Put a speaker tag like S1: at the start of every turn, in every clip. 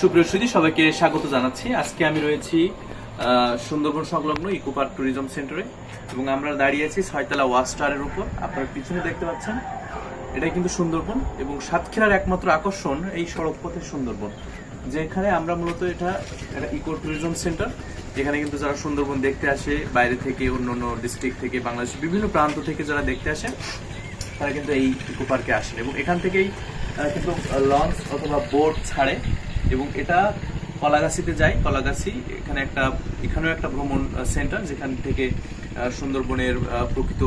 S1: সুপ্রিয় সুদী সবাইকে স্বাগত জানাচ্ছি। আজকে আমি রয়েছি সুন্দরবন সংলগ্ন ইকো পার্ক ট্যুরিজম সেন্টারে এবং আমরা দাঁড়িয়ে আছি ছয়তলা ওয়াচ টাওয়ারের উপর। আপনার পিছনে দেখতে পাচ্ছেন, এটাই কিন্তু সুন্দরবন এবং সাতক্ষীরার একমাত্র আকর্ষণ এই সড়ক পথের সুন্দরবন, যেখানে আমরা মূলত এটা একটা ইকো ট্যুরিজম সেন্টার, যেখানে কিন্তু যারা সুন্দরবন দেখতে আসে, বাইরে থেকে অন্য অন্য ডিস্ট্রিক্ট থেকে, বাংলাদেশের বিভিন্ন প্রান্ত থেকে যারা দেখতে আসে, তারা কিন্তু এই ইকো পার্কে আসেন এবং এখান থেকেই কিন্তু লঞ্চ অথবা বোট ছাড়ে। এবং এটা কলাগাছিতে যায়। কলাগাছি এখানে একটা, এখানেও একটা ভ্রমণ সেন্টার যেখান থেকে সুন্দরবনের প্রকৃত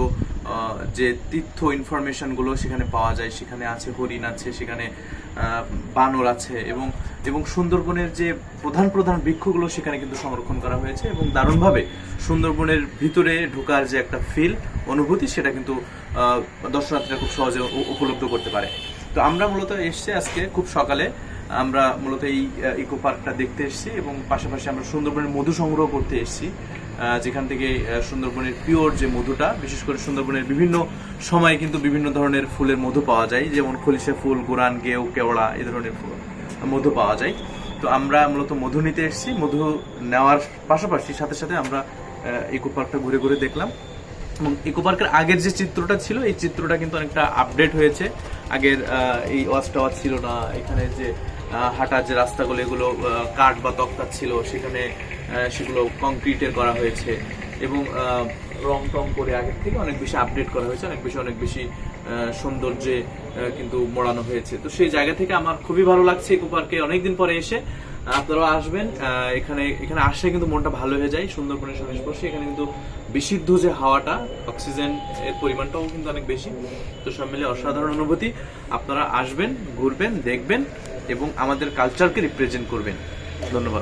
S1: যে তীর্থ ইনফরমেশনগুলো সেখানে পাওয়া যায়। সেখানে আছে হরিণ আছে, সেখানে বানর আছে এবং এবং সুন্দরবনের যে প্রধান প্রধান বৃক্ষগুলো সেখানে কিন্তু সংরক্ষণ করা হয়েছে এবং দারুণভাবে সুন্দরবনের ভিতরে ঢোকার যে একটা ফিল অনুভূতি সেটা কিন্তু দর্শনার্থীরা খুব সহজে উপলব্ধ করতে পারে। তো আমরা মূলত এসছি আজকে খুব সকালে আমরা মূলত এই ইকো পার্কটা দেখতে এসেছি এবং পাশাপাশি আমরা সুন্দরবনের মধু সংগ্রহ করতে এসেছি। যেখান থেকে সুন্দরবনের পিওর যে মধুটা, বিশেষ করে সুন্দরবনের বিভিন্ন সময়ে কিন্তু বিভিন্ন ধরনের ফুলের মধু পাওয়া যায়। যেমন খলিশা ফুল, গোরান, গেউ, কেওড়া এই ধরনের ফুল মধু পাওয়া যায়। তো আমরা মূলত মধু নিতে এসেছি। মধু নেওয়ার পাশাপাশি সাথে সাথে আমরা ইকো পার্কটা ঘুরে ঘুরে দেখলাম। এবং ইকো পার্কের আগের যে চিত্রটা ছিল, এই চিত্রটা কিন্তু অনেকটা আপডেট হয়েছে। আগের এই ওয়াচ টাওয়ার ছিল না। এখানে যে হাঁটার যে রাস্তাগুলো, এগুলো কাঠ বা তক্তা ছিল, সেখানে সেগুলো কংক্রিটের করা হয়েছে এবং রং টং করে আগের থেকে অনেক বেশি আপডেট করা হয়েছে, অনেক বেশি অনেক বেশি সৌন্দর্যে কিন্তু মোড়ানো হয়েছে। তো সেই জায়গা থেকে আমার খুবই ভালো লাগছে ইকো পার্কে অনেকদিন পরে এসে আপনারাও আসবেন এখানে এখানে আসলে কিন্তু মনটা ভালো হয়ে যায়, সুন্দরবনের সংস্পর্শে এখানে কিন্তু বিশুদ্ধ যে হাওয়াটা অক্সিজেন এর পরিমাণটাও কিন্তু অনেক বেশি। তো সব মিলে অসাধারণ অনুভূতি। আপনারা আসবেন, ঘুরবেন, দেখবেন। এবং আমাদের কালচারকে রিপ্রেজেন্ট করবেন। ধন্যবাদ।